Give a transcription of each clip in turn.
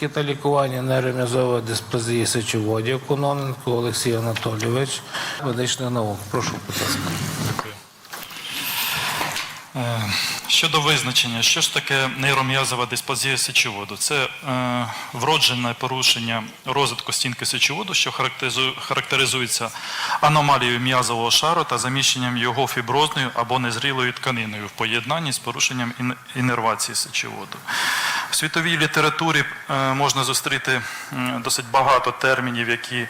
На лікування нейром'язової дисплазії сечоводів Кононенко Олексій Анатолійович, медичних наук. Прошу, будь ласка. Е, Щодо визначення, що ж таке нейром'язова дисплазія сечоводу? Це е, вроджене порушення розвитку стінки сечоводу, що характеризується аномалією м'язового шару та заміщенням його фіброзною або незрілою тканиною в поєднанні з порушенням інервації сечоводу. В світовій літературі е, можна зустріти досить багато термінів, які е,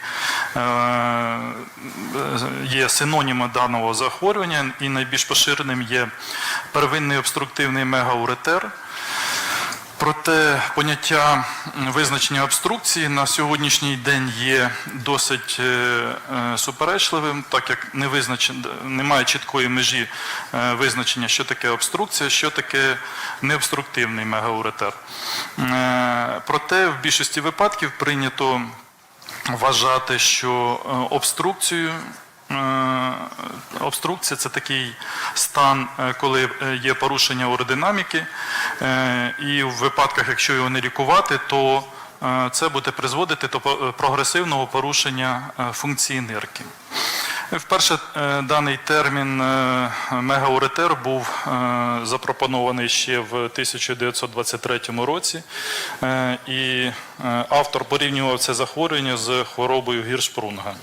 є синоніми даного захворювання, і найбільш поширеним є первинний обструктивний мегауретер. Проте поняття визначення обструкції на сьогоднішній день є досить е, е, суперечливим, так як не визначен, немає чіткої межі е, визначення, що таке обструкція, що таке необструктивний мегауретер. Е, Проте в більшості випадків прийнято вважати, що е, обструкцію. Е, Обструкція це такий стан, е, коли е, є порушення аеродинаміки, і в випадках, якщо його не лікувати, то це буде призводити до прогресивного порушення функції нирки. Вперше даний термін мегауретер був запропонований ще в 1923 році, і автор порівнював це захворювання з хворобою Гіршпрунга.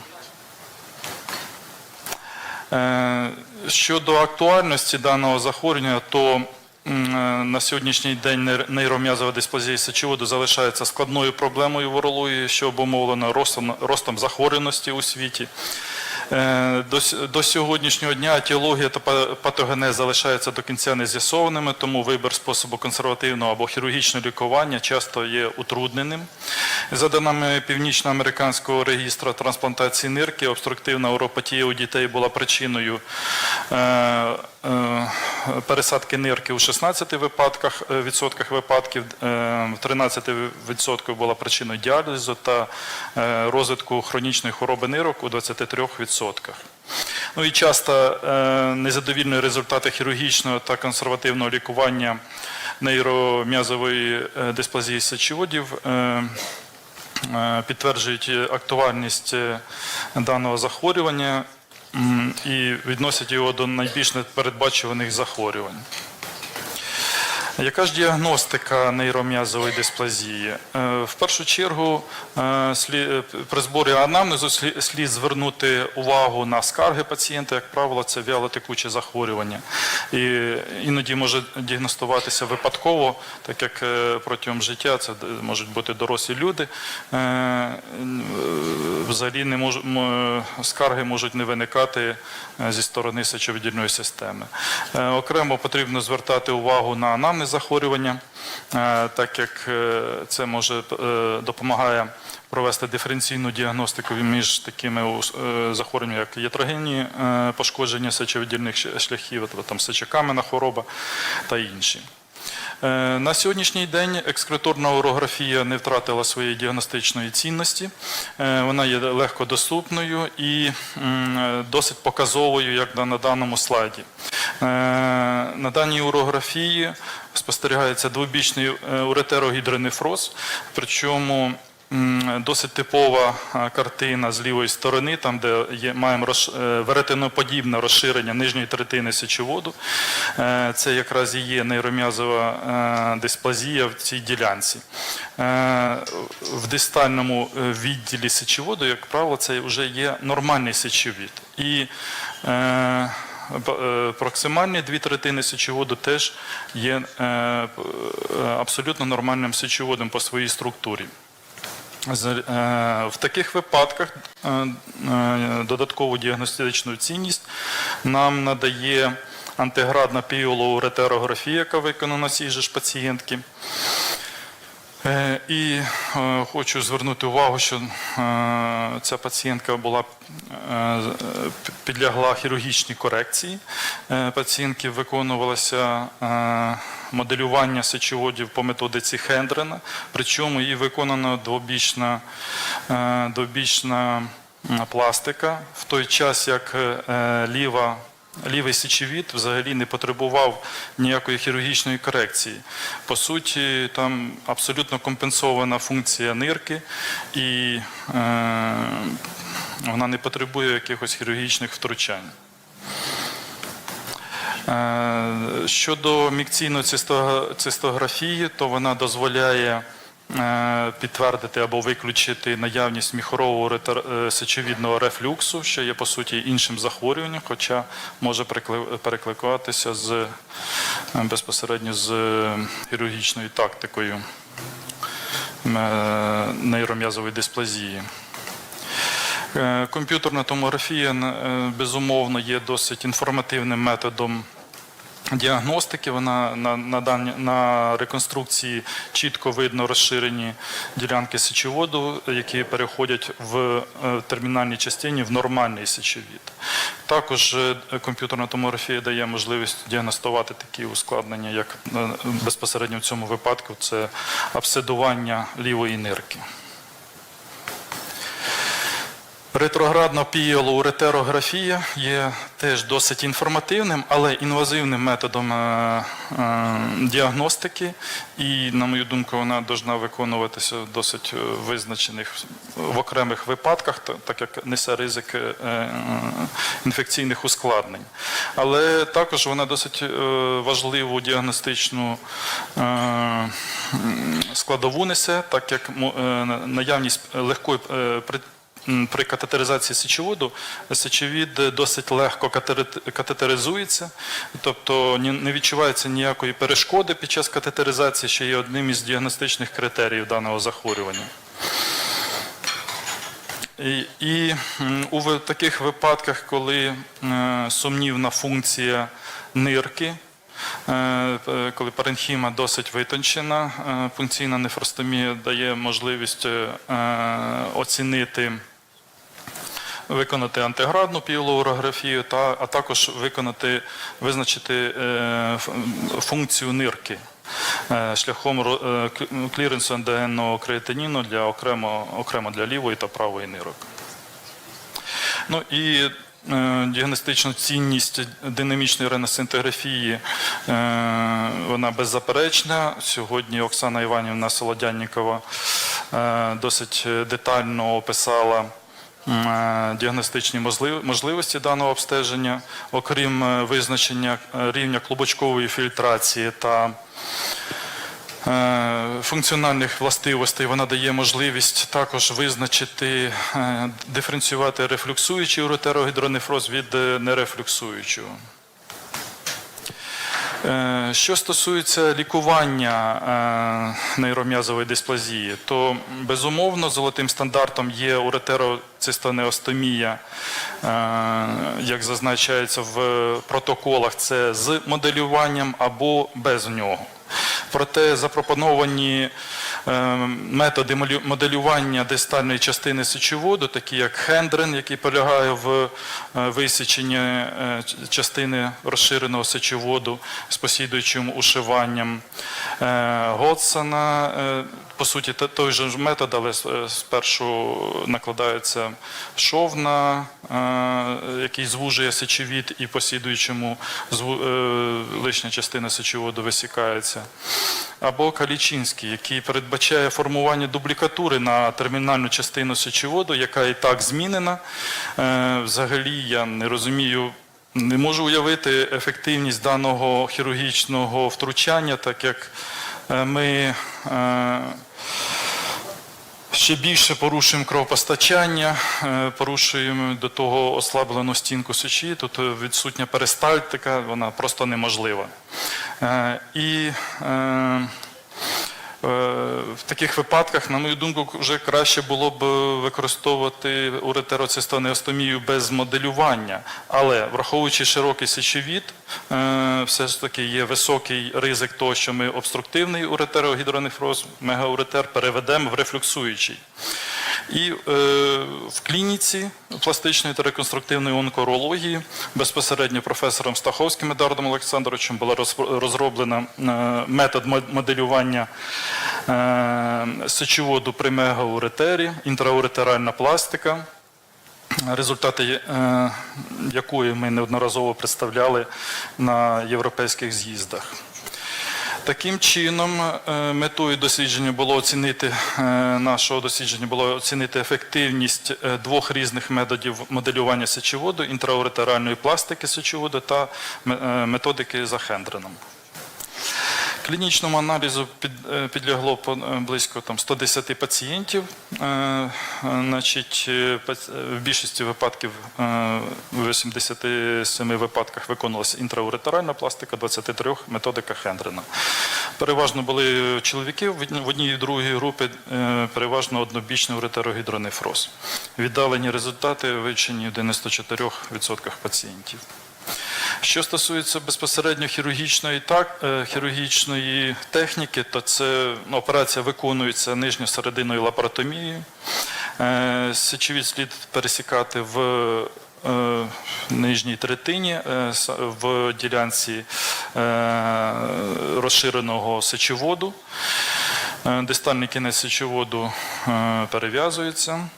Е, Щодо актуальності даного захворювання, то е, на сьогоднішній день нейр- нейром'язова дисплазія сечоводу залишається складною проблемою в урології, що обумовлено ростом, ростом захворюваності у світі. Е, До, сьогоднішнього дня етіологія та па- патогенез залишаються до кінця не з'ясованими, тому вибір способу консервативного або хірургічного лікування часто є утрудненим. За даними Північноамериканського регістру трансплантації нирки, обструктивна уропатія у дітей була причиною е, пересадки нирки у 16 випадках, е, відсотках випадків, е, в 13 відсотків була причиною діалізу та е, розвитку хронічної хвороби нирок у 23 відсотках. Ну і часто е, незадовільні результати хірургічного та консервативного лікування нейром'язової е, дисплазії сечоводів е, е, підтверджують актуальність е, даного захворювання і відносять його до найбільш непередбачуваних захворювань. Яка ж діагностика нейром'язової дисплазії? Е, В першу чергу е, при зборі анамнезу слід звернути увагу на скарги пацієнта, як правило, це вялотекуче захворювання. І іноді може діагностуватися випадково, так як е, протягом життя це можуть бути дорослі люди. Е, е, Взагалі не мож, скарги можуть не виникати е, зі сторони сечовидільної системи. Е, Окремо потрібно звертати увагу на анамнез захворювання, е, так як е, це може е, допомагає провести диференційну діагностику між такими захворюваннями, як ятрогенні пошкодження сечовидільних шляхів, там сечокам'яна хвороба та інші. На сьогоднішній день екскреторна урографія не втратила своєї діагностичної цінності. Вона є легкодоступною і досить показовою, як на даному слайді. Е, На даній урографії спостерігається двобічний е, уретерогідронефроз, причому досить типова е, картина з лівої сторони, там де є, маємо розш- веретеноподібне розширення нижньої третини сечоводу. Це якраз і є нейром'язова дисплазія в цій ділянці. В дистальному відділі сечоводу, як правило, це вже є нормальний сечовід. І Проксимальні дві третини сечоводу теж є е, е, абсолютно нормальним сечоводом по своїй структурі. Е, В таких випадках е, е, додаткову діагностичну цінність нам надає антиградна піолоуретерографія, яка виконана на цій же ж пацієнтки. Е, І е, хочу звернути увагу, що е, ця пацієнтка була підлягла хірургічній корекції. Пацієнтки виконувалося моделювання сечоводів по методиці Хендрена, причому їй виконана двобічна, двобічна пластика, в той час як ліва лівий сечовід взагалі не потребував ніякої хірургічної корекції. По суті, там абсолютно компенсована функція нирки, і е, вона не потребує якихось хірургічних втручань. Е, Щодо мікційної цистографії, то вона дозволяє підтвердити або виключити наявність міхорового е, сечовідного рефлюксу, що є по суті іншим захворюванням, хоча може перекли- перекликатися з е, безпосередньо з е, хірургічною тактикою е, нейром'язової дисплазії. Е, Комп'ютерна томографія е, безумовно є досить інформативним методом діагностики. Вона на, на, дані, на реконструкції чітко видно розширені ділянки сечоводу, які переходять в е, термінальній частині в нормальний сечовід. Також е, комп'ютерна томографія дає можливість діагностувати такі ускладнення, як е, безпосередньо в цьому випадку це абсидування лівої нирки. Ретроградна пієлоуретерографія є теж досить інформативним, але інвазивним методом е, е, діагностики, і, на мою думку, вона повинна виконуватися в досить е, визначених в окремих випадках, так як несе ризик інфекційних ускладнень. Але також вона досить важливу діагностичну складову несе, так як наявність легкої е, при- катетеризації сечоводу сечовід досить легко катетеризується, тобто не відчувається ніякої перешкоди під час катетеризації, що є одним із діагностичних критеріїв даного захворювання. І, у таких випадках, коли е, сумнівна функція нирки, е, коли паренхіма досить витончена, е, функційна нефростомія дає можливість е, оцінити виконати антиградну піелоурографію, та, а також виконати, визначити е, функцію нирки е, шляхом е, кліренсу ендогенного креатиніну для окремо, окремо для лівої та правої нирок. Ну і е, діагностична цінність динамічної реносинтографії е, вона беззаперечна. Сьогодні Оксана Іванівна Солодяннікова досить детально описала діагностичні можливості даного обстеження, окрім е, визначення е, рівня клубочкової фільтрації та е, функціональних властивостей вона дає можливість також визначити, е, диференціювати рефлюксуючий уретерогідронефроз від е, нерефлюксуючого. Е, Що стосується лікування е, нейром'язової дисплазії, то безумовно золотим стандартом є уретероцистонеостомія, е, як зазначається в протоколах, це з моделюванням або без нього. Проте запропоновані методи молю- моделювання дистальної частини сечоводу, такі як хендрен, який полягає в е, висіченні е, частини розширеного сечоводу з посідуючим ушиванням. Е, Готсона, е, по суті, той же метод, але е, спершу накладається шов на е, який звужує сечовід і послідуючому е, лишня частина сечоводу висікається. Або Калічинський, який передбачає формування дублікатури на термінальну частину сечоводу, яка і так змінена. Взагалі я не розумію. Не можу уявити ефективність даного хірургічного втручання, так як ми ще більше порушуємо кровопостачання, е, порушуємо до того ослаблену стінку сечі. Тут е, відсутня перистальтика, вона просто неможлива. Е, І В таких випадках, на мою думку, вже краще було б використовувати уретероцистонеостомію без моделювання. Але враховуючи широкий сечовід, е, все ж таки є високий ризик того, що ми обструктивний уретерогідронефроз, мегауретер переведемо в рефлюксуючий. І е, в клініці пластичної та реконструктивної онкоурології безпосередньо професором Стаховським Едардом Олександровичем була розроблена е, метод моделювання е, сечоводу при мегауретері, інтрауретеральна пластика. результати е, якої ми неодноразово представляли на європейських з'їздах. Таким чином, е, метою дослідження було оцінити е, нашого дослідження було оцінити ефективність е, двох різних методів моделювання сечоводу, інтрауретеральної пластики сечоводу та методики за Хендреном. Клінічному аналізу е, підлягло е, близько там, 110 пацієнтів. Е, в більшості випадків, в 87 випадках виконувалася інтрауретеральна пластика, 23 методика Хендрена. Переважно були чоловіки, в одній- і другій групі переважно однобічний уретерогідронефроз. Віддалені результати вивчені в 94% пацієнтів. Що стосується безпосередньо хірургічної, так, е, хірургічної техніки, то це ну, операція виконується нижньосерединною лапаротомією. Е, Сечовід слід пересікати в е, нижній третині в ділянці розширеного сечоводу. Дистальний кінець сечоводу перев'язується.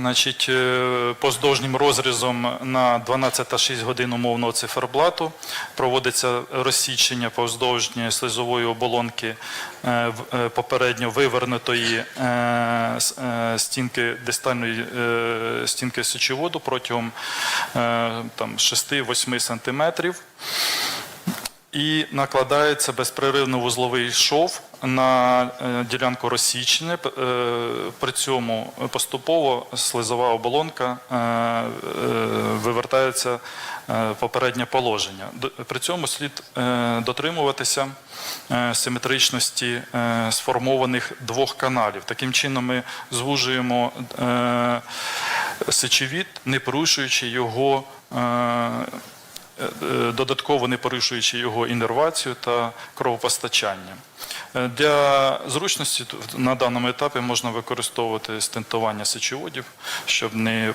Значить, е, поздовжнім розрізом на 12 та 6 годин умовного циферблату. Проводиться розсічення повздовжньої слизової оболонки е, е, попередньо вивернутої стінки дистальної стінки сечоводу протягом е, там, 6-8 сантиметрів і накладається безпреривно вузловий шов на е, ділянку розсічення. Е, При цьому поступово слизова оболонка е, вивертається попереднє положення. При цьому слід дотримуватися симетричності сформованих двох каналів. Таким чином ми звужуємо сечовід, не порушуючи його. Е, е, додатково не порушуючи його іннервацію та кровопостачання. Е, Для зручності на даному етапі можна використовувати стентування сечоводів, щоб не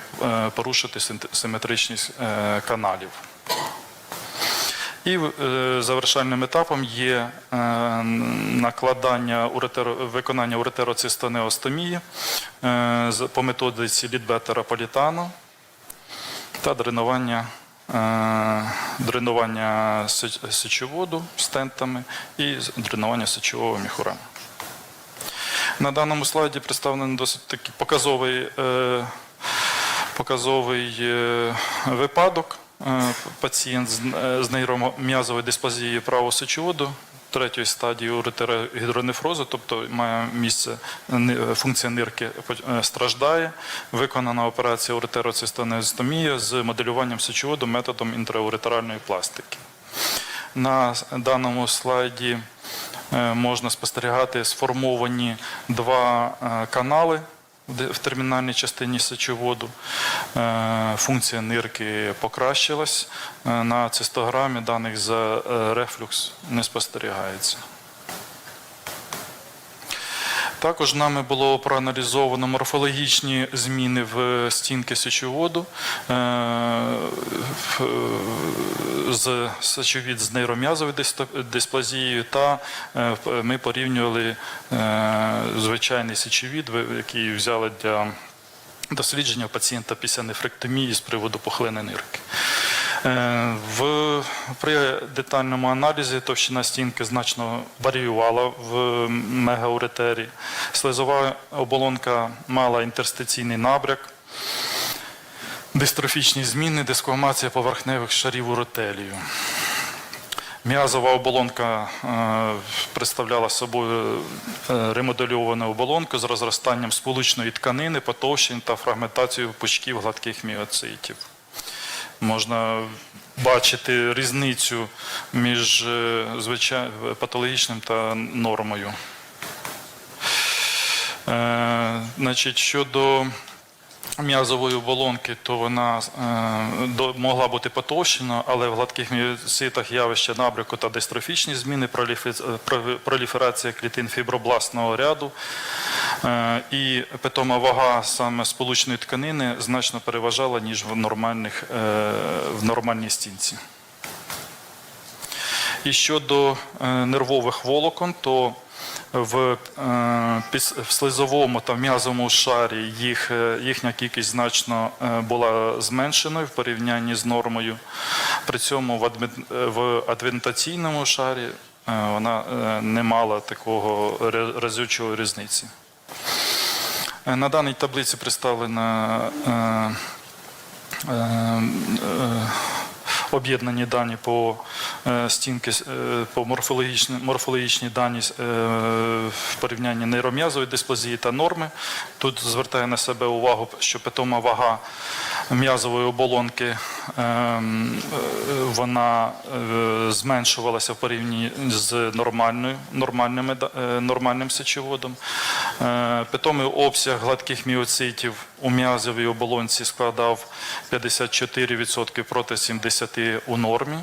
порушити симетричність каналів. І завершальним етапом є накладання виконання уретероцистонеостомії е, по методиці Лідбетера Політано та дренування, дренування се- сечоводу стентами і дренування сечового міхура. На даному слайді представлений досить такий показовий, е, показовий е, випадок. Е, Пацієнт е, з нейром'язовою дисплазією правого сечоводу третьої стадії уретерогідронефрозу, тобто має місце функція нирки е, страждає. Виконана операція уретероцистонезостомія з моделюванням сечоводу методом інтрауретеральної пластики. На даному слайді е, можна спостерігати сформовані два е, канали в термінальній частині сечоводу. Е, Функція нирки покращилась. Е, На цистограмі даних за е, рефлюкс не спостерігається. Також нами було проаналізовано морфологічні зміни в стінки сечоводу е, з сечовід з нейром'язовою дисплазією, та е, ми порівнювали е, звичайний сечовід, який взяли для дослідження пацієнта після нефректомії з приводу пухлини нирки. Е, В, при детальному аналізі товщина стінки значно варіювала в мегауретері. Слизова оболонка мала інтерстиційний набряк, дистрофічні зміни, дискомація поверхневих шарів уротелію. М'язова оболонка е, представляла собою е, ремодельовану оболонку з розростанням сполучної тканини, потовщень та фрагментацією пучків гладких міоцитів. Можна бачити різницю між е, патологічним та нормою. Е, Значить, щодо м'язової оболонки, то вона е, могла бути потовщена, але в гладких міоцитах явище набряку та дистрофічні зміни, проліферація клітин фібробластного ряду і питома вага саме сполучної тканини значно переважала, ніж в, нормальних, е, в нормальній стінці. І щодо е, нервових волокон, то в, е, в слизовому та м'язовому шарі їх, е, їхня кількість значно е, була зменшеною в порівнянні з нормою. При цьому в, е, адвентаційному шарі е, вона е, не мала такого разючого різниці. Е, На даній таблиці представлена е, е, об'єднані дані по стінки, по морфологічні, морфологічні дані в порівнянні нейром'язової дисплазії та норми. Тут звертає на себе увагу, що питома вага м'язової оболонки вона зменшувалася в порівнянні з нормальною, нормальним сечоводом. Е, Питомий обсяг гладких міоцитів у м'язовій оболонці складав 54% проти 70% у нормі.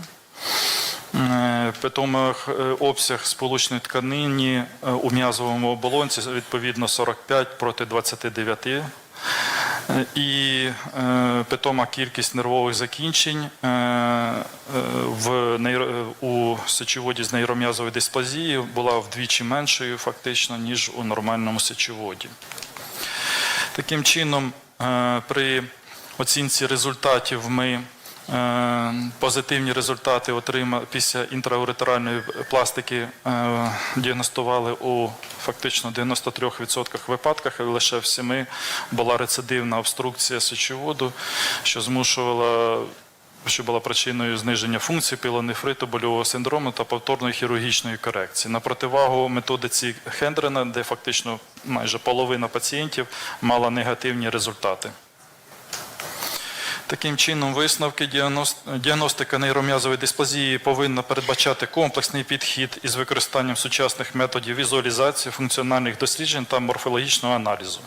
Е, Питомий е, обсяг сполучної тканині у м'язовому оболонці відповідно 45 проти 29. І е, питома кількість нервових закінчень е, е, в у сечоводі з нейром'язової дисплазії була вдвічі меншою фактично, ніж у нормальному сечоводі. Таким чином, при оцінці результатів ми позитивні результати отримали після інтрауретеральної пластики е, діагностували у фактично 93% випадках, і лише в 7 була рецидивна обструкція сечоводу, що змушувала що була причиною зниження функції пілонефриту, больового синдрому та повторної хірургічної корекції. На противагу методиці Хендрена, де фактично майже половина пацієнтів мала негативні результати. Таким чином, висновки діагностика нейром'язової дисплазії повинна передбачати комплексний підхід із використанням сучасних методів візуалізації, функціональних досліджень та морфологічного аналізу.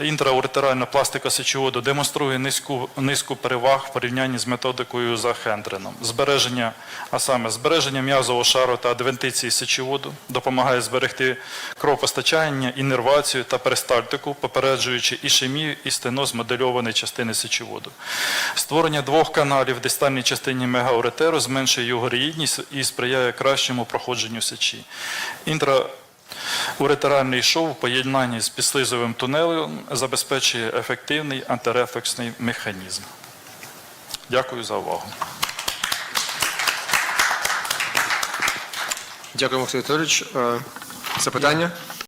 Інтрауретеральна пластика сечоводу демонструє низьку, низку переваг в порівнянні з методикою за Хендреном. Збереження, а саме збереження м'язового шару та адвентиції сечоводу допомагає зберегти кровопостачання, іннервацію та перистальтику, попереджуючи ішемію і стеноз модельованої частини сечоводу. Створення двох каналів в дистальній частині мегауретеру зменшує його рідність і сприяє кращому проходженню сечі. Інтра Уретеральний шов в поєднанні з підслизовим тунелем забезпечує ефективний антирефлексний механізм. Дякую за увагу. Дякую, Максим Вікторович. Е, Запитання?